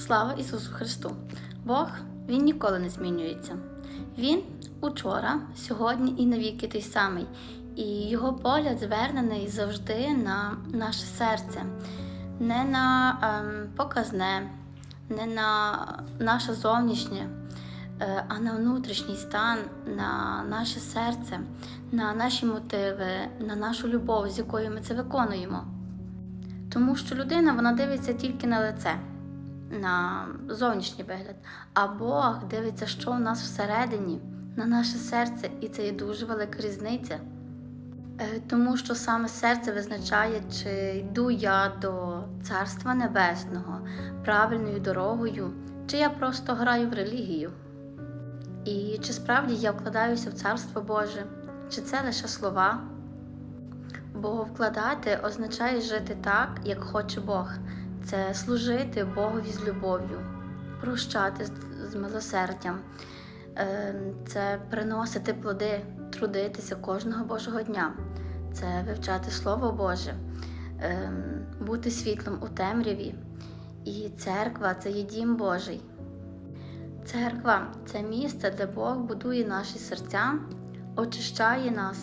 Слава Ісусу Христу! Бог Він ніколи не змінюється. Він учора, сьогодні і навіки той самий. І його погляд звернений завжди на наше серце, не на ем, показне, не на наше зовнішнє, е, а на внутрішній стан, на наше серце, на наші мотиви, на нашу любов, з якою ми це виконуємо. Тому що людина вона дивиться тільки на лице, на зовнішній вигляд, а Бог дивиться, що у нас всередині, на наше серце, і це є дуже велика різниця. Е, Тому що саме серце визначає, чи йду я до Царства Небесного правильною дорогою, чи я просто граю в релігію. І чи справді я вкладаюся в Царство Боже, чи це лише слова? Бо вкладати означає жити так, як хоче Бог. Це служити Богові з любов'ю, прощати з, милосердям, Е, це приносити плоди, трудитися кожного Божого дня, це вивчати Слово Боже, е, бути світлом у темряві. І церква це є дім Божий. Церква це місце, де Бог будує наші серця, очищає нас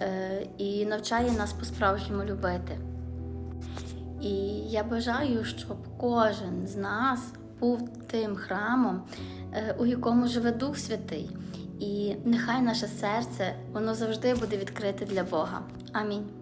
е, і навчає нас по-справжньому любити. І я бажаю, щоб кожен з нас був тим храмом, е, у якому живе Дух Святий. І нехай наше серце воно завжди буде відкрите для Бога. Амінь.